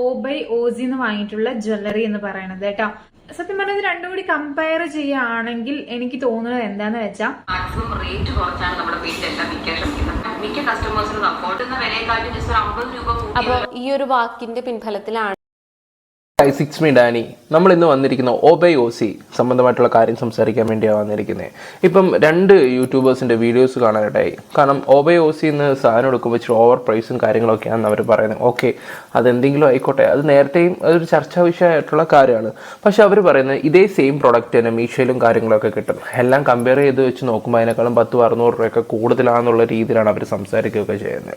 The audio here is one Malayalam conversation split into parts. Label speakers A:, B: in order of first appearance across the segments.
A: ഓബൈ ഓസി എന്ന് വാങ്ങിയിട്ടുള്ള ജ്വല്ലറി എന്ന് പറയുന്നത് കേട്ടോ. സത്യം പറഞ്ഞത് രണ്ടും കൂടി കമ്പയർ ചെയ്യുകയാണെങ്കിൽ എനിക്ക് തോന്നുന്നത് എന്താന്ന് വെച്ചാൽ
B: മാക്സിമം റേറ്റ് കുറച്ചാണ് നമ്മുടെ പേജിലെല്ലാം വിൽക്കാൻ ശ്രമിക്കുന്നത്. മിക്ക കസ്റ്റമേഴ്സിനും സപ്പോർട്ട് എന്ന വിലയെക്കാട്ടും ജസ്റ്റ് ഒരു അമ്പത് രൂപ
C: ഈ ഒരു വാക്കിന്റെ പിൻഫലത്തിലാണ്
D: സിക്സ് മീ ഡാനി നമ്മൾ ഇന്ന് വന്നിരിക്കുന്ന ഒബൈ ഒ സി സംബന്ധമായിട്ടുള്ള കാര്യം സംസാരിക്കാൻ വേണ്ടിയാണ് വന്നിരിക്കുന്നത് ഇപ്പം രണ്ട് യൂട്യൂബേഴ്സിന്റെ വീഡിയോസ് കാണാനായിട്ടായി കാരണം ഒബൈ ഒ സി എന്ന് സാധനം എടുക്കുമ്പോൾ ഇച്ചിരി ഓവർ പ്രൈസും കാര്യങ്ങളൊക്കെയാണെന്ന് അവർ പറയുന്നത് ഓക്കെ അതെന്തെങ്കിലും ആയിക്കോട്ടെ. അത് നേരത്തെയും അതൊരു ചർച്ചാ വിഷയമായിട്ടുള്ള കാര്യമാണ്. പക്ഷെ അവർ പറയുന്നത് ഇതേ സെയിം പ്രോഡക്റ്റ് തന്നെ മീഷോയിലും കാര്യങ്ങളൊക്കെ കിട്ടും. എല്ലാം കമ്പയർ ചെയ്ത് വെച്ച് നോക്കുമ്പോൾ അതിനേക്കാളും പത്തും അറുന്നൂറ് രൂപയൊക്കെ കൂടുതലാണെന്നുള്ള രീതിയിലാണ് അവർ സംസാരിക്കുകയൊക്കെ ചെയ്യുന്നത്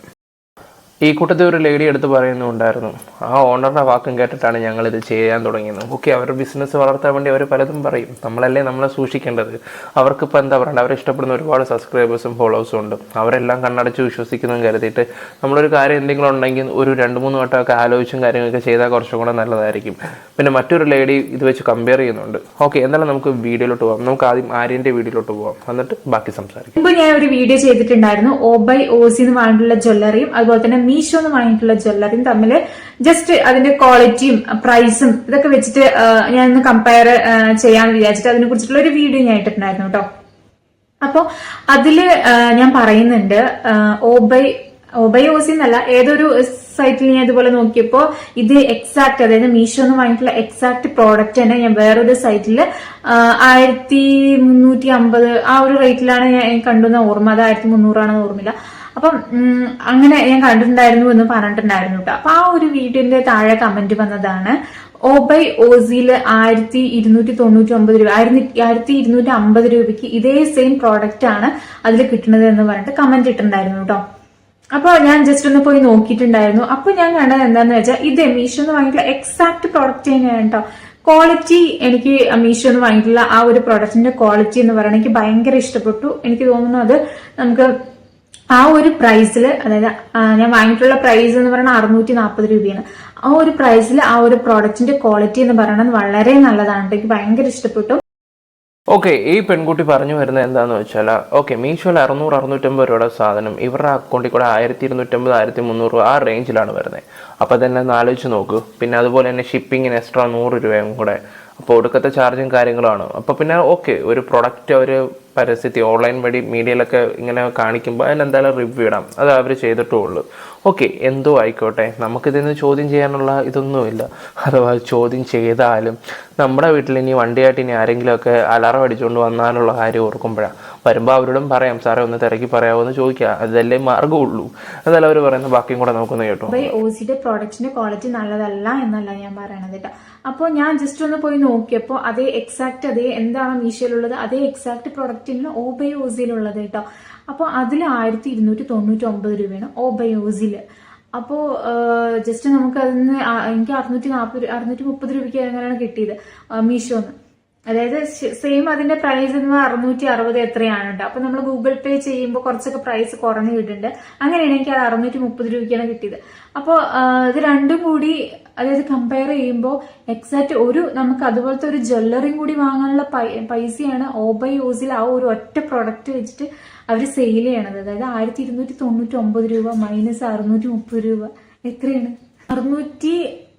D: ഈ കൂട്ടത്തിൽ ഒരു ലേഡി എടുത്ത് പറയുന്നുണ്ടായിരുന്നു ആ ഓണറുടെ വാക്കും കേട്ടിട്ടാണ് ഞങ്ങൾ ഇത് ചെയ്യാൻ തുടങ്ങിയത്. ഓക്കെ അവർ ബിസിനസ് വളർത്താൻ വേണ്ടി അവർ പലതും പറയും. നമ്മളല്ലേ നമ്മളെ സൂക്ഷിക്കേണ്ടത്. അവർക്കിപ്പോൾ എന്താ പറയുക അവരെ ഇഷ്ടപ്പെടുന്ന ഒരുപാട് സബ്സ്ക്രൈബേഴ്സും ഫോളോവേഴ്സും ഉണ്ട്. അവരെല്ലാം കണ്ണടച്ച് വിശ്വസിക്കുന്നതും കരുതിയിട്ട് നമ്മളൊരു കാര്യം എന്തെങ്കിലും ഉണ്ടെങ്കിൽ ഒരു രണ്ട് മൂന്ന് വട്ടമൊക്കെ ആലോചിച്ചും കാര്യങ്ങളൊക്കെ ചെയ്താൽ കുറച്ചും കൂടെ നല്ലതായിരിക്കും. പിന്നെ മറ്റൊരു ലേഡി ഇത് വെച്ച് കമ്പയർ ചെയ്യുന്നുണ്ട്. ഓക്കെ എന്തായാലും നമുക്ക് വീഡിയോയിലോട്ട് പോകാം നമുക്ക് ആദ്യം ആര്യന്റെ വീഡിയോയിലോട്ട് പോകാം എന്നിട്ട് ബാക്കി സംസാരിക്കാം.
A: ഞാൻ ഒരു വീഡിയോ ചെയ്തിട്ടുണ്ടായിരുന്നു. ബൈ ഓസി എന്ന് ജ്വല്ലറിയും അതുപോലെ തന്നെ മീഷോ എന്ന് പറഞ്ഞിട്ടുള്ള ജ്വല്ലറിയും തമ്മിൽ ജസ്റ്റ് അതിന്റെ ക്വാളിറ്റിയും പ്രൈസും ഇതൊക്കെ വെച്ചിട്ട് ഞാൻ ഒന്ന് കമ്പയർ ചെയ്യാന്ന് വിചാരിച്ചിട്ട് അതിനെ കുറിച്ചിട്ടുള്ള ഒരു വീഡിയോ ഞാൻ ഇട്ടിട്ടുണ്ടായിരുന്നു കേട്ടോ അപ്പോ അതിൽ ഞാൻ പറയുന്നുണ്ട് ഓബൈ ഓബൈ ഓസി എന്നല്ല ഏതൊരു സൈറ്റിൽ ഞാൻ ഇതുപോലെ നോക്കിയപ്പോ ഇത് എക്സാക്ട് അതായത് മീഷോ എന്ന് വാങ്ങിയിട്ടുള്ള എക്സാക്ട് പ്രോഡക്റ്റ് തന്നെ ഞാൻ വേറൊരു സൈറ്റിൽ ആയിരത്തി മുന്നൂറ്റി അമ്പത് ആ ഒരു റേറ്റിലാണ് ഞാൻ കണ്ടുന്ന ഓർമ്മ. അത് ആയിരത്തി മുന്നൂറാണെന്ന് ഓർമ്മയില്ല. അപ്പം അങ്ങനെ ഞാൻ കണ്ടിട്ടുണ്ടായിരുന്നു എന്ന് പറഞ്ഞിട്ടുണ്ടായിരുന്നു കേട്ടോ. അപ്പൊ ആ ഒരു വീഡിയോന്റെ താഴെ കമന്റ് വന്നതാണ് ഓബൈ ഓസിയിൽ ആയിരത്തി ഇരുന്നൂറ്റി തൊണ്ണൂറ്റി ഒമ്പത് രൂപ ആയിരത്തി ഇരുന്നൂറ്റി അമ്പത് രൂപയ്ക്ക് ഇതേ സെയിം പ്രോഡക്റ്റ് ആണ് അതിൽ കിട്ടുന്നത് എന്ന് പറഞ്ഞിട്ട് കമന്റ് ഇട്ടിട്ടുണ്ടായിരുന്നു കേട്ടോ. അപ്പൊ ഞാൻ ജസ്റ്റ് ഒന്ന് പോയി നോക്കിയിട്ടുണ്ടായിരുന്നു. അപ്പൊ ഞാൻ കണ്ടത് എന്താന്ന് വെച്ചാൽ ഇത് മീഷോ എന്ന് വാങ്ങിയിട്ടുള്ള എക്സാക്ട് പ്രോഡക്റ്റ് തന്നെയാണ് കേട്ടോ. ക്വാളിറ്റി എനിക്ക് മീഷോ എന്ന് വാങ്ങിയിട്ടുള്ള ആ ഒരു പ്രോഡക്റ്റിന്റെ ക്വാളിറ്റി എന്ന് പറയുന്നത് എനിക്ക് ഭയങ്കര ഇഷ്ടപ്പെട്ടു. എനിക്ക് തോന്നുന്നു അത് നമുക്ക് ആ ഒരു പ്രൈസിൽ അതായത് ഞാൻ വാങ്ങിയിട്ടുള്ള പ്രൈസ് എന്ന് പറയുന്നത് അറുന്നൂറ്റി നാൽപ്പത് രൂപയാണ്. ആ ഒരു പ്രൈസിൽ ആ ഒരു പ്രോഡക്റ്റിന്റെ ക്വാളിറ്റി എന്ന് പറയുന്നത് വളരെ നല്ലതാണ്. എനിക്ക് ഭയങ്കര ഇഷ്ടപ്പെട്ടു.
D: ഓക്കെ ഈ പെൺകുട്ടി പറഞ്ഞു വരുന്നത് എന്താണെന്ന് വെച്ചാൽ ഓക്കെ മീഷോയിൽ അറുന്നൂറ് അറുന്നൂറ്റമ്പത് രൂപയുടെ സാധനം ഇവരുടെ അക്കൗണ്ടിൽ കൂടെ ആയിരത്തി ഇരുന്നൂറ്റമ്പത് ആയിരത്തി മുന്നൂറ് രൂപ ആ റേഞ്ചിലാണ് വരുന്നത്. അപ്പോൾ തന്നെ ഒന്ന് ആലോചിച്ച് നോക്കൂ. പിന്നെ അതുപോലെ തന്നെ ഷിപ്പിങ്ങിന് എക്സ്ട്രാ നൂറ് രൂപയും കൂടെ അപ്പോൾ ഒടുക്കത്തെ ചാർജും കാര്യങ്ങളുമാണ്. അപ്പോൾ പിന്നെ ഓക്കെ ഒരു പ്രൊഡക്റ്റ് അവർ പരസ്യത്തിൽ ഓൺലൈൻ വഴി മീഡിയയിലൊക്കെ ഇങ്ങനെ കാണിക്കുമ്പോൾ അതിനെന്തായാലും റിവ്യൂ ഇടാം. അത് അവർ ചെയ്തിട്ടുള്ളൂ ഓക്കെ എന്തോ ആയിക്കോട്ടെ. നമുക്കിതിന്ന് ചോദ്യം ചെയ്യാനുള്ള ഇതൊന്നുമില്ല അഥവാ ചോദ്യം ചെയ്താലും നമ്മുടെ വീട്ടിൽ ഇനി വണ്ടിയായിട്ട് ഇനി ആരെങ്കിലുമൊക്കെ അലാറം അടിച്ചുകൊണ്ട് വന്നാലുള്ള കാര്യം ഓർക്കുമ്പോഴാണ് വരുമ്പോൾ അവരോടും പറയാം സാറേ ഒന്ന് തിരക്കി പറയാമോ എന്ന് ചോദിക്കുക. അതല്ലേ മാർഗമുള്ളൂ അതല്ല അവർ പറയുന്ന ബാക്കിയും കൂടെ നോക്കുന്നത് കേട്ടോ.
A: ഓസിയുടെ പ്രോഡക്റ്റിന്റെ ക്വാളിറ്റി നല്ലതല്ല എന്നല്ല ഞാൻ പറയണത് അപ്പോൾ ഞാൻ ജസ്റ്റ് ഒന്ന് പോയി നോക്കിയപ്പോൾ അതേ എക്സാക്ട് അതേ എന്താണ് മീഷോയിലുള്ളത് അതേ എക്സാക്ട് പ്രോഡക്റ്റിന് ഓ ബൈ ഓസിയിലുള്ളത് കേട്ടോ അപ്പോൾ അതിൽ ആയിരത്തി ഇരുന്നൂറ്റി തൊണ്ണൂറ്റി ഒമ്പത് രൂപയാണ് ഓ ബൈ ഓസിൽ അപ്പോൾ ജസ്റ്റ് നമുക്ക് അതിന് എനിക്ക് അറുന്നൂറ്റി നാൽപ്പത് അറുന്നൂറ്റി മുപ്പത് രൂപയ്ക്ക് അങ്ങനെയാണ് കിട്ടിയത്? മീഷോന്ന് അതായത് സെയിം അതിന്റെ പ്രൈസ് എന്ന് അറുന്നൂറ്റി അറുപത് എത്രയാണ് കേട്ടോ അപ്പൊ നമ്മൾ ഗൂഗിൾ പേ ചെയ്യുമ്പോൾ കുറച്ചൊക്കെ പ്രൈസ് കുറഞ്ഞു കിട്ടുന്നുണ്ട്. അങ്ങനെയാണ് എനിക്ക് അത് അറുന്നൂറ്റി മുപ്പത് രൂപയ്ക്കാണ് കിട്ടിയത്. അപ്പോൾ ഇത് രണ്ടും കൂടി അതായത് കമ്പയർ ചെയ്യുമ്പോൾ എക്സാക്ട് ഒരു നമുക്ക് അതുപോലത്തെ ഒരു ജ്വല്ലറിയും കൂടി വാങ്ങാനുള്ള പൈസയാണ് ഓബൈ യൂസിൽ ആ ഒരു ഒറ്റ പ്രൊഡക്റ്റ് വെച്ചിട്ട് അവർ സെയിൽ ചെയ്യണത്. അതായത് ആയിരത്തി ഇരുന്നൂറ്റി തൊണ്ണൂറ്റി ഒമ്പത് രൂപ മൈനസ് അറുന്നൂറ്റി മുപ്പത് രൂപ. എത്രയാണ്? അറുന്നൂറ്റി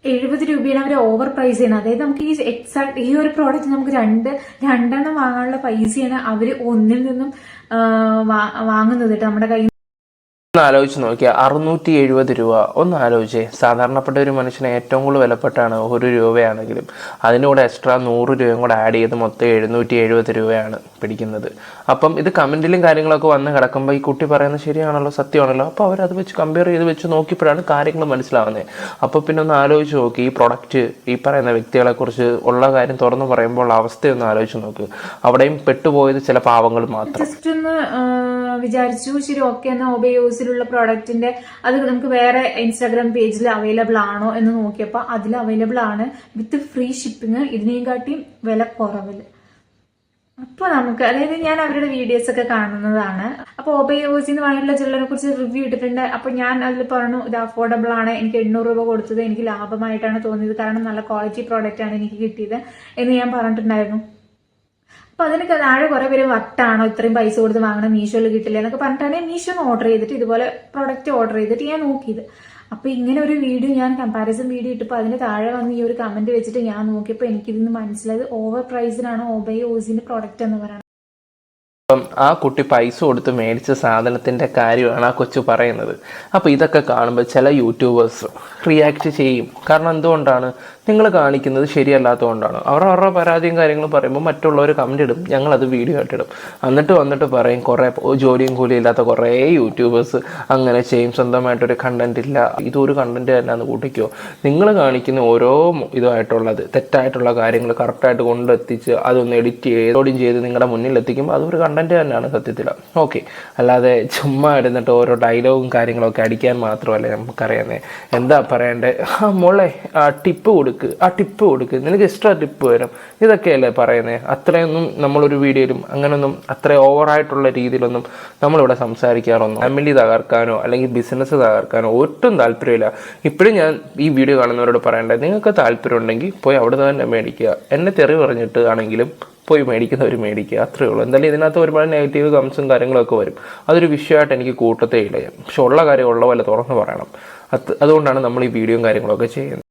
A: എഴുപത് രൂപയാണ് അവർ ഓവർ പ്രൈസ് ചെയ്യുന്നത്. അതായത് നമുക്ക് ഈ എക്സാക്ട് ഈ ഒരു പ്രോഡക്റ്റ് നമുക്ക് രണ്ട് രണ്ടെണ്ണം വാങ്ങാനുള്ള പൈസയാണ് അവർ ഒന്നിൽ നിന്നും വാങ്ങുന്നത് നമ്മുടെ കയ്യിൽ
D: ഒന്ന് ആലോചിച്ച് നോക്കിയാൽ അറുന്നൂറ്റി എഴുപത് രൂപ. ഒന്ന് ആലോചിച്ചേ സാധാരണപ്പെട്ട ഒരു മനുഷ്യന് ഏറ്റവും കൂടുതൽ വിലപ്പെട്ടാണ് ഒരു രൂപയാണെങ്കിലും. അതിന്റെ കൂടെ എക്സ്ട്രാ നൂറ് രൂപയും കൂടെ ആഡ് ചെയ്ത് മൊത്തം എഴുന്നൂറ്റി എഴുപത് രൂപയാണ് പിടിക്കുന്നത്. അപ്പം ഇത് കമന്റിലും കാര്യങ്ങളൊക്കെ വന്ന് കിടക്കുമ്പോൾ ഈ കുട്ടി പറയുന്നത് ശരിയാണല്ലോ സത്യമാണല്ലോ. അപ്പോൾ അവരത് വെച്ച് കമ്പയർ ചെയ്ത് വെച്ച് നോക്കിയപ്പോഴാണ് കാര്യങ്ങൾ മനസ്സിലാവുന്നത് അപ്പോൾ പിന്നെ ഒന്ന് ആലോചിച്ച് നോക്കി. ഈ പ്രൊഡക്റ്റ് ഈ പറയുന്ന വ്യക്തികളെക്കുറിച്ച് ഉള്ള കാര്യം തുറന്നു പറയുമ്പോൾ അവസ്ഥയൊന്ന് ആലോചിച്ച് നോക്ക്. അവിടെയും പെട്ടുപോയത് ചില പാവങ്ങൾ മാത്രം.
A: ജസ്റ്റ് ഒന്ന് വിചാരിച്ചു. ശരി ഓക്കെ എന്നാ ഒബയോസിലുള്ള പ്രോഡക്റ്റിന്റെ അത് നമുക്ക് വേറെ ഇൻസ്റ്റാഗ്രാം പേജിൽ അവൈലബിൾ ആണോ എന്ന് നോക്കിയപ്പോൾ അതിൽ അവൈലബിൾ ആണ് വിത്ത് ഫ്രീ ഷിപ്പിംഗ് ഇതിനെയും കാട്ടിയും വില കുറവിൽ. അപ്പൊ നമുക്ക് അതായത് ഞാൻ അവരുടെ വീഡിയോസ് ഒക്കെ കാണുന്നതാണ്. അപ്പൊ ഒബയോസി എന്ന് പറഞ്ഞിട്ടുള്ള ചിലരെ കുറിച്ച് റിവ്യൂ ഇട്ടിട്ടുണ്ട്. അപ്പൊ ഞാൻ അതിൽ പറഞ്ഞു ഇത് അഫോർഡബിൾ ആണ്. എനിക്ക് എണ്ണൂറ് രൂപ കൊടുത്തത്. എനിക്ക് ലാഭമായിട്ടാണ് തോന്നിയത്. കാരണം നല്ല ക്വാളിറ്റി പ്രോഡക്റ്റ് ആണ് എനിക്ക് കിട്ടിയത്. എന്ന് ഞാൻ പറഞ്ഞിട്ടുണ്ടായിരുന്നു. അപ്പൊ അതിനൊക്കെ താഴെ കുറെ പേര് വട്ടാണോ ഇത്രയും പൈസ കൊടുത്ത് വാങ്ങണം മീഷോയിൽ കിട്ടില്ല എന്നൊക്കെ പറഞ്ഞിട്ടാണ് ഞാൻ മീഷോന്ന് ഓർഡർ ചെയ്തിട്ട് ഇതുപോലെ പ്രൊഡക്റ്റ് ഓർഡർ ചെയ്തിട്ട് ഞാൻ നോക്കിയത്. അപ്പൊ ഇങ്ങനെ ഒരു വീഡിയോ ഞാൻ കമ്പാരിസൺ വീഡിയോ ഇട്ടപ്പോൾ അതിന് താഴെ വന്ന് ഈ ഒരു കമന്റ് വെച്ചിട്ട് ഞാൻ നോക്കിയപ്പോൾ എനിക്കിതിന്ന് മനസ്സിലായത് ഓവർ പ്രൈസിനാണ് ഓബൈ ഓസിന്റെ പ്രൊഡക്റ്റ് എന്ന് പറയുന്നത്
D: ആ കുട്ടി പൈസ കൊടുത്ത് മേടിച്ച സാധനത്തിന്റെ കാര്യമാണ് ആ കൊച്ചു പറയുന്നത്. അപ്പോൾ ഇതൊക്കെ കാണുമ്പോൾ ചില യൂട്യൂബേഴ്സ് റിയാക്ട് ചെയ്യും. കാരണം എന്തുകൊണ്ടാണ് നിങ്ങൾ കാണിക്കുന്നത് ശരിയല്ലാത്തതുകൊണ്ടാണ്. അവർ അവരുടെ പരാതിയും കാര്യങ്ങളും പറയുമ്പോൾ മറ്റുള്ളവർ കമന്റ് ഇടും. ഞങ്ങളത് വീഡിയോ ആയിട്ടിടും എന്നിട്ട് വന്നിട്ട് പറയും കുറേ ജോലിയും കൂലിയും ഇല്ലാത്ത കുറേ യൂട്യൂബേഴ്സ് അങ്ങനെ ചെയ്യും. സ്വന്തമായിട്ടൊരു കണ്ടന്റ് ഇല്ല. ഇതൊരു കണ്ടന്റ് തന്നെയാന്ന് കൂട്ടിക്കോ. നിങ്ങൾ കാണിക്കുന്ന ഓരോ ഇതുമായിട്ടുള്ളത് തെറ്റായിട്ടുള്ള കാര്യങ്ങൾ കറക്റ്റായിട്ട് കൊണ്ടെത്തിച്ച് അതൊന്ന് എഡിറ്റ് ചെയ്ത് ചെയ്ത് നിങ്ങളുടെ മുന്നിൽ എത്തിക്കുമ്പോൾ അതൊരു കണ്ടന്റ് തന്നെയാണ് സത്യത്തിൽ. ഓക്കെ അല്ലാതെ ചുമ്മാ ഇരുന്നിട്ട് ഓരോ ഡയലോഗും കാര്യങ്ങളൊക്കെ അടിക്കാൻ മാത്രമല്ല നമുക്കറിയാന്നേ എന്താ പറയണ്ടേ? ആ മോളെ ആ ടിപ്പ് കൊടുക്ക്. ആ ടിപ്പ് കൊടുക്ക്. നിനക്ക് എക്സ്ട്രാ ടിപ്പ് വരും ഇതൊക്കെയല്ലേ പറയുന്നത് അത്രയൊന്നും നമ്മളൊരു വീഡിയോയിലും അങ്ങനെയൊന്നും അത്ര ഓവറായിട്ടുള്ള രീതിയിലൊന്നും നമ്മളിവിടെ സംസാരിക്കാറൊന്നും ഫാമിലി തകർക്കാനോ അല്ലെങ്കിൽ ബിസിനസ് തകർക്കാനോ ഒട്ടും താല്പര്യമില്ല. ഇപ്പോഴും ഞാൻ ഈ വീഡിയോ കാണുന്നവരോട് പറയേണ്ടത് നിങ്ങൾക്ക് താല്പര്യം ഉണ്ടെങ്കിൽ പോയി അവിടെ തന്നെ മേടിക്കുക. എന്നെ തെറി പറഞ്ഞിട്ട് ആണെങ്കിലും പോയി മേടിക്കുന്നവർ മേടിക്കുക. അത്രേ ഉള്ളൂ. എന്തായാലും ഇതിനകത്ത് ഒരുപാട് നെഗറ്റീവ് കംസും കാര്യങ്ങളൊക്കെ വരും. അതൊരു വിഷയമായിട്ട് എനിക്ക് കൂട്ടത്തേ ഇല്ല പക്ഷെ ഉള്ള കാര്യം ഉള്ള പോലെ തുറന്ന് പറയണം. അത് അതുകൊണ്ടാണ് നമ്മൾ ഈ വീഡിയോയും കാര്യങ്ങളൊക്കെ ചെയ്യുന്നത്.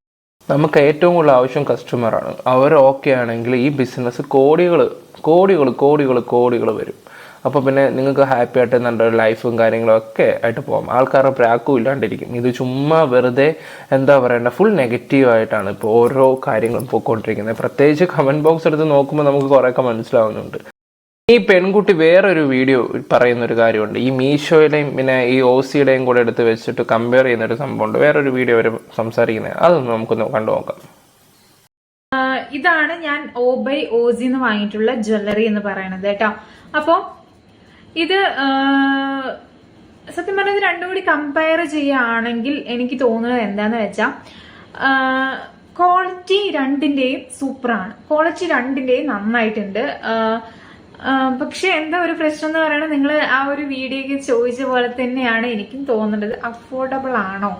D: നമുക്ക് ഏറ്റവും കൂടുതൽ ആവശ്യം കസ്റ്റമറാണ് അവർ ഓക്കെ ആണെങ്കിൽ ഈ ബിസിനസ് കോടികൾ കോടികൾ കോടികൾ കോടികൾ വരും. അപ്പോൾ പിന്നെ നിങ്ങൾക്ക് ഹാപ്പി ആയിട്ട് നല്ലൊരു ലൈഫും കാര്യങ്ങളും ഒക്കെ ആയിട്ട് പോകാം ആൾക്കാരുടെ പ്രാക്കും ഇല്ലാണ്ടിരിക്കും. ഇത് ചുമ്മാ വെറുതെ എന്താ പറയണ്ട ഫുൾ നെഗറ്റീവ് ആയിട്ടാണ് ഇപ്പോൾ ഓരോ കാര്യങ്ങളും പോയിക്കൊണ്ടിരിക്കുന്നത്. പ്രത്യേകിച്ച് കമന്റ് ബോക്സ് എടുത്ത് നോക്കുമ്പോൾ നമുക്ക് കുറേയൊക്കെ മനസ്സിലാവുന്നുണ്ട്. ഈ പെൺകുട്ടി വേറൊരു വീഡിയോ പറയുന്ന ഒരു കാര്യമുണ്ട്. ഈ മീഷോയിലെയും പിന്നെ ഈ ഓസിയുടെയും കൂടെ എടുത്ത് വെച്ചിട്ട് കമ്പയർ ചെയ്യുന്ന ഒരു സംഭവമുണ്ട്. വേറൊരു വീഡിയോ അവർ സംസാരിക്കുന്നത്. അതൊന്ന് നമുക്കൊന്ന് കണ്ടു നോക്കാം.
A: ഇതാണ് ഞാൻ ഓബൈ ഓസി എന്ന് വാങ്ങിയിട്ടുള്ള ജ്വല്ലറി എന്ന് പറയണത് കേട്ടോ. അപ്പോ ഇത് സത്യം പറഞ്ഞത് രണ്ടും കൂടി കമ്പയർ ചെയ്യുകയാണെങ്കിൽ എനിക്ക് തോന്നുന്നത് എന്താന്ന് വെച്ചാൽ ക്വാളിറ്റി രണ്ടിന്റെയും സൂപ്പറാണ് ക്വാളിറ്റി രണ്ടിന്റെയും നന്നായിട്ടുണ്ട്. പക്ഷെ എന്താ ഒരു പ്രശ്നം എന്ന് പറയുന്നത്? നിങ്ങൾ ആ ഒരു വീഡിയോക്ക് ചോദിച്ച പോലെ തന്നെയാണ് എനിക്കും തോന്നുന്നത്. അഫോർഡബിൾ ആണോ?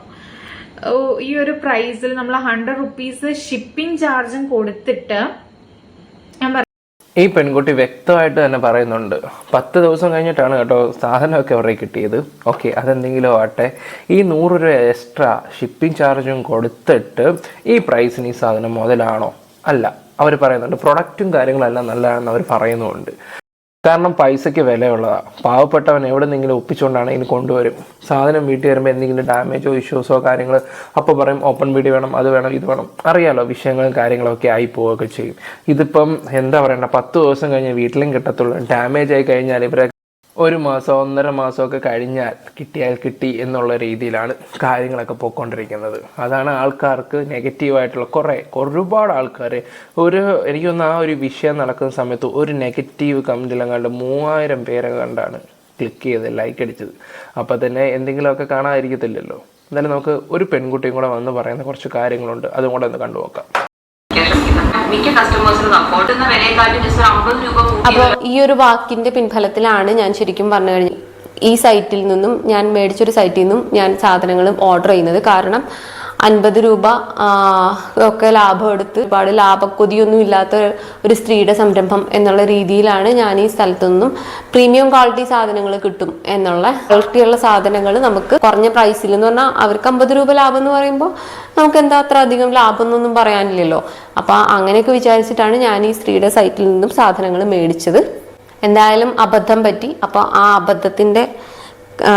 A: ഈ ഒരു പ്രൈസിൽ നമ്മൾ ഹൺഡ്രഡ് റുപ്പീസ് ഷിപ്പിംഗ് ചാർജും കൊടുത്തിട്ട്
D: ഈ പെൺകുട്ടി വ്യക്തമായിട്ട് തന്നെ പറയുന്നുണ്ട്. പത്ത് ദിവസം കഴിഞ്ഞിട്ടാണ് കേട്ടോ സാധനമൊക്കെ അവരുടെ കിട്ടിയത്. ഓക്കെ അതെന്തെങ്കിലും ആട്ടെ ഈ നൂറ് രൂപ എക്സ്ട്രാ ഷിപ്പിംഗ് ചാർജും കൊടുത്തിട്ട് ഈ പ്രൈസിന് ഈ സാധനം മുതലാണോ? അല്ല. അവർ പറയുന്നുണ്ട്. പ്രൊഡക്റ്റും കാര്യങ്ങളെല്ലാം നല്ലതാണെന്ന് അവർ പറയുന്നുണ്ട് കാരണം പൈസയ്ക്ക് വിലയുള്ളതാണ് പാവപ്പെട്ടവൻ എവിടെ നിന്നെങ്കിലും ഒപ്പിച്ചുകൊണ്ടാണ് ഇനി കൊണ്ടുവരും. സാധനം വീട്ടിൽ വരുമ്പോൾ എന്തെങ്കിലും ഡാമേജോ ഇഷ്യൂസോ കാര്യങ്ങൾ അപ്പോൾ പറയും ഓപ്പൺ വീഡിയോ വേണം അത് വേണം ഇത് വേണം. അറിയാലോ വിഷയങ്ങളും കാര്യങ്ങളൊക്കെ ആയി പോവുകയൊക്കെ ചെയ്യും. ഇതിപ്പം എന്താ പറയണ്ട? പത്ത് ദിവസം കഴിഞ്ഞ് വീട്ടിലും കിട്ടത്തുള്ളൂ. ഡാമേജ് ആയി കഴിഞ്ഞാൽ ഇവരെ ഒരു മാസം ഒന്നര മാസമൊക്കെ കഴിഞ്ഞാൽ കിട്ടിയാൽ കിട്ടി എന്നുള്ള രീതിയിലാണ് കാര്യങ്ങളൊക്കെ പോയിക്കൊണ്ടിരിക്കുന്നത്. അതാണ് ആൾക്കാർക്ക് നെഗറ്റീവായിട്ടുള്ള കുറേ ഒരുപാട് ആൾക്കാർ ഒരു എനിക്കൊന്ന് ആ ഒരു വിഷയം നടക്കുന്ന സമയത്ത് ഒരു നെഗറ്റീവ് കമന്റിലും കണ്ട് മൂവായിരം പേരെ കണ്ടാണ് ക്ലിക്ക് ചെയ്ത് ലൈക്ക് അടിച്ചത്. അപ്പോൾ തന്നെ എന്തെങ്കിലുമൊക്കെ കാണാതിരിക്കത്തില്ലല്ലോ. എന്തായാലും നമുക്ക് ഒരു പെൺകുട്ടിയും കൂടെ വന്ന് പറയുന്ന കുറച്ച് കാര്യങ്ങളുണ്ട്. അതും കൂടെ ഒന്ന് കണ്ടു നോക്കാം
B: അഫോർഡ് എന്ന രൂപ
C: ഈ ഒരു വാക്കിന്റെ പിൻഫലത്തിലാണ് ഞാൻ ശരിക്കും പറഞ്ഞു കഴിഞ്ഞാൽ ഈ സൈറ്റിൽ നിന്നും ഞാൻ മേടിച്ചൊരു സൈറ്റിൽ നിന്നും ഞാൻ സാധനങ്ങളും ഓർഡർ ചെയ്യുന്നത്. കാരണം അൻപത് രൂപ ഒക്കെ ലാഭം എടുത്ത് ഒരുപാട് ലാഭക്കൊതിയൊന്നും ഇല്ലാത്ത ഒരു സ്ത്രീയുടെ സംരംഭം എന്നുള്ള രീതിയിലാണ് ഞാൻ ഈ സ്ഥലത്തു നിന്നും പ്രീമിയം ക്വാളിറ്റി സാധനങ്ങൾ കിട്ടും എന്നുള്ള ക്വാളിറ്റിയുള്ള സാധനങ്ങൾ നമുക്ക് കുറഞ്ഞ പ്രൈസിൽ എന്ന് പറഞ്ഞാൽ അവർക്ക് അമ്പത് രൂപ ലാഭം എന്ന് പറയുമ്പോൾ നമുക്ക് എന്താ അത്ര അധികം ലാഭം എന്നൊന്നും പറയാനില്ലല്ലോ. അപ്പൊ അങ്ങനെയൊക്കെ വിചാരിച്ചിട്ടാണ് ഞാൻ ഈ സ്ത്രീയുടെ സൈറ്റിൽ നിന്നും സാധനങ്ങൾ മേടിച്ചത്. എന്തായാലും അബദ്ധം പറ്റി. അപ്പോൾ ആ അബദ്ധത്തിന്റെ ആ,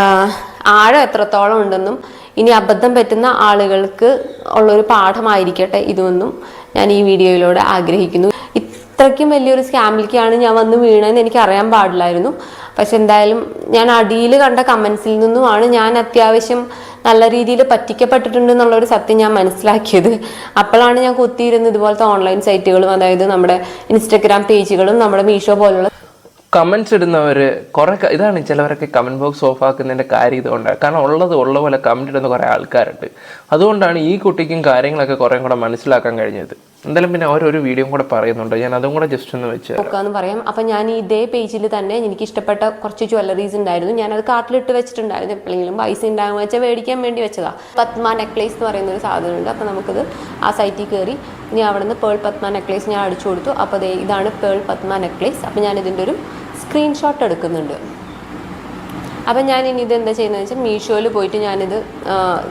C: ആഴം എത്രത്തോളം ഉണ്ടെന്നും ഇനി അബദ്ധം പറ്റുന്ന ആളുകൾക്ക് ഉള്ളൊരു പാഠമായിരിക്കട്ടെ ഇതൊന്നും ഞാൻ ഈ വീഡിയോയിലൂടെ ആഗ്രഹിക്കുന്നു. ഇത്രയ്ക്കും വലിയൊരു സ്കാമിലേക്കാണ് ഞാൻ വന്ന് വീണതെന്ന് എനിക്ക് അറിയാൻ പാടില്ലായിരുന്നു. പക്ഷെ എന്തായാലും ഞാൻ അടിയിൽ കണ്ട കമൻസിൽ നിന്നുമാണ് ഞാൻ അത്യാവശ്യം നല്ല രീതിയിൽ പറ്റിക്കപ്പെട്ടിട്ടുണ്ട് എന്നുള്ളൊരു സത്യം ഞാൻ മനസ്സിലാക്കിയത്. അപ്പോഴാണ് ഞാൻ കുത്തിയിരുന്നത് ഇതുപോലത്തെ ഓൺലൈൻ സൈറ്റുകളും അതായത് നമ്മുടെ ഇൻസ്റ്റഗ്രാം പേജുകളും നമ്മുടെ മീഷോ പോലുള്ള
D: കമന്റ്സ് ഇടുന്നവർ കുറെ ഇതാണ് ചിലവരൊക്കെ കമന്റ് ബോക്സ് ഓഫ് ആക്കുന്നതിന്റെ കാര്യം ഇതുകൊണ്ടാണ് കാരണം ഉള്ളത് ഉള്ള പോലെ കമന്റ് ഇടുന്ന കുറേ ആൾക്കാരുണ്ട്. അതുകൊണ്ടാണ് ഈ കുട്ടിക്കും കാര്യങ്ങളൊക്കെ കുറേ കൂടെ മനസ്സിലാക്കാൻ കഴിഞ്ഞത്. എന്തായാലും പിന്നെ ഓരോരു വീഡിയോ കൂടെ പറയുന്നുണ്ട്. ഞാൻ അതും കൂടെ ജസ്റ്റ് ഒന്ന് വെച്ച്
C: നോക്കാന്ന് പറയാം. അപ്പൊ ഞാൻ ഇതേ പേജിൽ തന്നെ എനിക്ക് ഇഷ്ടപ്പെട്ട കുറച്ച് ജ്വല്ലറീസ് ഉണ്ടായിരുന്നു. ഞാൻ അത് കാർട്ടിലിട്ട് വെച്ചിട്ടുണ്ടായിരുന്നു. എപ്പോഴെങ്കിലും പൈസ ഉണ്ടാകുമെന്ന് വെച്ചാൽ മേടിക്കാൻ വേണ്ടി വെച്ചതാ. പത്മ നെക്ലേസ് എന്ന് പറയുന്ന ഒരു സാധനമുണ്ട്. അപ്പൊ നമുക്കത് ആ സൈറ്റിൽ കയറി ഇനി അവിടെ നിന്ന് പേൾ പത്മ നെക്ലേസ് ഞാൻ അടിച്ചു കൊടുത്തു. അപ്പോൾ ഇതാണ് പേൾ പത്മ നെക്ലേസ് അപ്പോൾ ഞാൻ ഇതിന്റെ ഒരു സ്ക്രീൻഷോട്ട് എടുക്കുന്നുണ്ട്. അപ്പം ഞാൻ ഇനി ഇത് എന്താ ചെയ്യുന്നത് വെച്ചാൽ മീഷോയിൽ പോയിട്ട് ഞാനിത്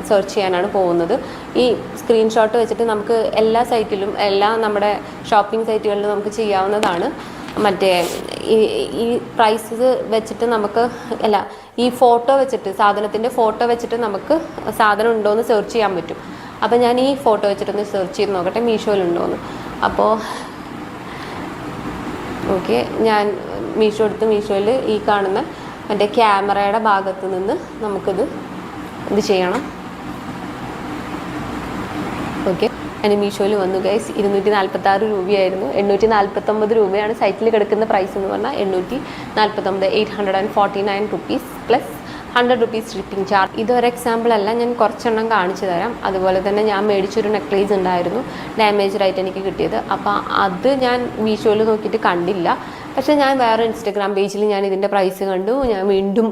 C: സെർച്ച് ചെയ്യാനാണ് പോകുന്നത്. ഈ സ്ക്രീൻഷോട്ട് വെച്ചിട്ട് നമുക്ക് എല്ലാ സൈറ്റിലും എല്ലാ നമ്മുടെ ഷോപ്പിംഗ് സൈറ്റുകളിലും നമുക്ക് ചെയ്യാവുന്നതാണ്. മറ്റേ ഈ ഈ പ്രൈസസ് വെച്ചിട്ട് നമുക്ക് അല്ല ഈ ഫോട്ടോ വെച്ചിട്ട് സാധനത്തിന്റെ ഫോട്ടോ വെച്ചിട്ട് നമുക്ക് സാധനം ഉണ്ടോ എന്ന് സെർച്ച് ചെയ്യാൻ പറ്റും. അപ്പോൾ ഞാൻ ഈ ഫോട്ടോ വെച്ചിട്ടൊന്ന് സെർച്ച് ചെയ്ത് നോക്കട്ടെ മീഷോയിലുണ്ടോയെന്ന് അപ്പോൾ ഓക്കെ ഞാൻ മീഷോ എടുത്ത് മീഷോയിൽ ഈ കാണുന്ന മറ്റേ ക്യാമറയുടെ ഭാഗത്ത് നിന്ന് നമുക്കിത് ഇത് ചെയ്യണം. ഓക്കെ അതിന് മീഷോയിൽ വന്നു ഗൈസ് ഇരുന്നൂറ്റി നാൽപ്പത്തി ആറ് രൂപയായിരുന്നു. എണ്ണൂറ്റി നാൽപ്പത്തൊമ്പത് രൂപയാണ് സൈറ്റിൽ കിടക്കുന്ന പ്രൈസ് എന്ന് പറഞ്ഞാൽ എണ്ണൂറ്റി നാൽപ്പത്തൊമ്പത് eight hundred and forty nine rupees plus hundred rupees shipping charge ഇതൊരു എക്സാമ്പിൾ അല്ല ഞാൻ കുറച്ചെണ്ണം കാണിച്ചു തരാം. അതുപോലെ തന്നെ ഞാൻ മേടിച്ചൊരു നെക്ലേസ് ഉണ്ടായിരുന്നു. ഡാമേജ് ആയിട്ട് എനിക്ക് കിട്ടിയത്. അപ്പോൾ അത് ഞാൻ മീഷോയിൽ നോക്കിയിട്ട് കണ്ടില്ല. പക്ഷേ ഞാൻ വേറെ ഇൻസ്റ്റാഗ്രാം പേജിൽ ഞാൻ ഇതിന്റെ പ്രൈസ് കണ്ടു. ഞാൻ വീണ്ടും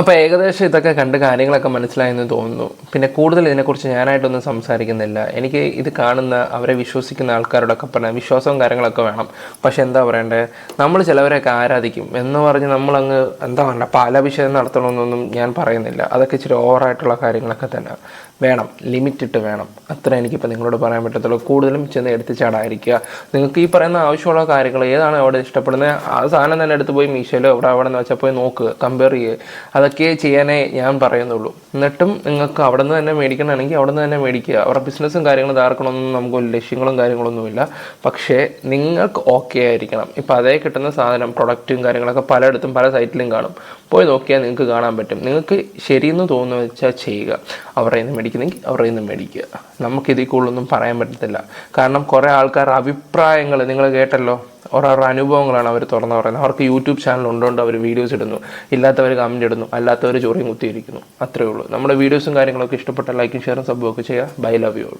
D: അപ്പോൾ ഏകദേശം ഇതൊക്കെ കണ്ട് കാര്യങ്ങളൊക്കെ മനസ്സിലായെന്ന് തോന്നുന്നു. പിന്നെ കൂടുതൽ ഇതിനെക്കുറിച്ച് ഞാനായിട്ടൊന്നും സംസാരിക്കുന്നില്ല. എനിക്ക് ഇത് കാണുന്ന അവരെ വിശ്വസിക്കുന്ന ആൾക്കാരോടൊക്കെ പറഞ്ഞാൽ വിശ്വാസവും കാര്യങ്ങളൊക്കെ വേണം. പക്ഷെ എന്താ പറയണ്ടേ? നമ്മൾ ചിലവരെയൊക്കെ ആരാധിക്കും എന്ന് പറഞ്ഞ് നമ്മളങ്ങ് എന്താ പറയണ്ട പാലാഭിഷേകം നടത്തണമെന്നൊന്നും ഞാൻ പറയുന്നില്ല. അതൊക്കെ ഇച്ചിരി ഓവറായിട്ടുള്ള കാര്യങ്ങളൊക്കെ തന്നെ. വേണം ലിമിറ്റിട്ട് വേണം. അത്ര എനിക്കിപ്പോൾ നിങ്ങളോട് പറയാൻ പറ്റത്തുള്ളൂ. കൂടുതലും ചെന്ന് എടുത്ത് ചാടായിരിക്കുക നിങ്ങൾക്ക് ഈ പറയുന്ന ആവശ്യമുള്ള കാര്യങ്ങൾ ഏതാണ് അവിടെ ഇഷ്ടപ്പെടുന്നത്? ആ സാധനം തന്നെ എടുത്ത് പോയി മീഷോയിലോ അവിടെ അവിടെ നിന്ന് വെച്ചാൽ പോയി നോക്കുക കമ്പയർ ചെയ്യുക അതൊക്കെ ചെയ്യാനേ ഞാൻ പറയുന്നുള്ളൂ. എന്നിട്ടും നിങ്ങൾക്ക് അവിടെ നിന്ന് തന്നെ മേടിക്കണമെങ്കിൽ അവിടെ നിന്ന് തന്നെ മേടിക്കുക. അവരുടെ ബിസിനസ്സും കാര്യങ്ങളും ഇതാർക്കണമെന്നും നമുക്ക് ലക്ഷ്യങ്ങളും കാര്യങ്ങളൊന്നുമില്ല പക്ഷേ നിങ്ങൾക്ക് ഓക്കെ ആയിരിക്കണം. ഇപ്പം അതേ കിട്ടുന്ന സാധനം പ്രൊഡക്റ്റും കാര്യങ്ങളൊക്കെ പലയിടത്തും പല സൈറ്റിലും കാണും. പോയി നോക്കിയാൽ നിങ്ങൾക്ക് കാണാൻ പറ്റും. നിങ്ങൾക്ക് ശരിയെന്ന് തോന്നുന്നു വെച്ചാൽ ചെയ്യുക. അവരുടെ മേടിക്കുന്നെങ്കിൽ അവരുടെ നിന്ന് മേടിക്കുക. നമുക്ക് ഇതിൽ കൂടുതലൊന്നും പറയാൻ പറ്റത്തില്ല. കാരണം കുറേ ആൾക്കാർ അഭിപ്രായങ്ങൾ നിങ്ങൾ കേട്ടല്ലോ? ഓരോരോ അനുഭവങ്ങളാണ് അവർ തുറന്നു പറയുന്നത്. അവർക്ക് യൂട്യൂബ് ചാനൽ ഉണ്ടോണ്ട് അവർ വീഡിയോസ് ഇടുന്നു. ഇല്ലാത്തവർ കമന്റ് ഇടുന്നു. അല്ലാത്തവർ ചോറിയും കുത്തിയിരിക്കുന്നു. അത്രേ ഉള്ളൂ. നമ്മുടെ വീഡിയോസും കാര്യങ്ങളൊക്കെ ഇഷ്ടപ്പെട്ട ലൈക്കും ഷെയറും സബ്ബും ചെയ്യുക. Bye love you all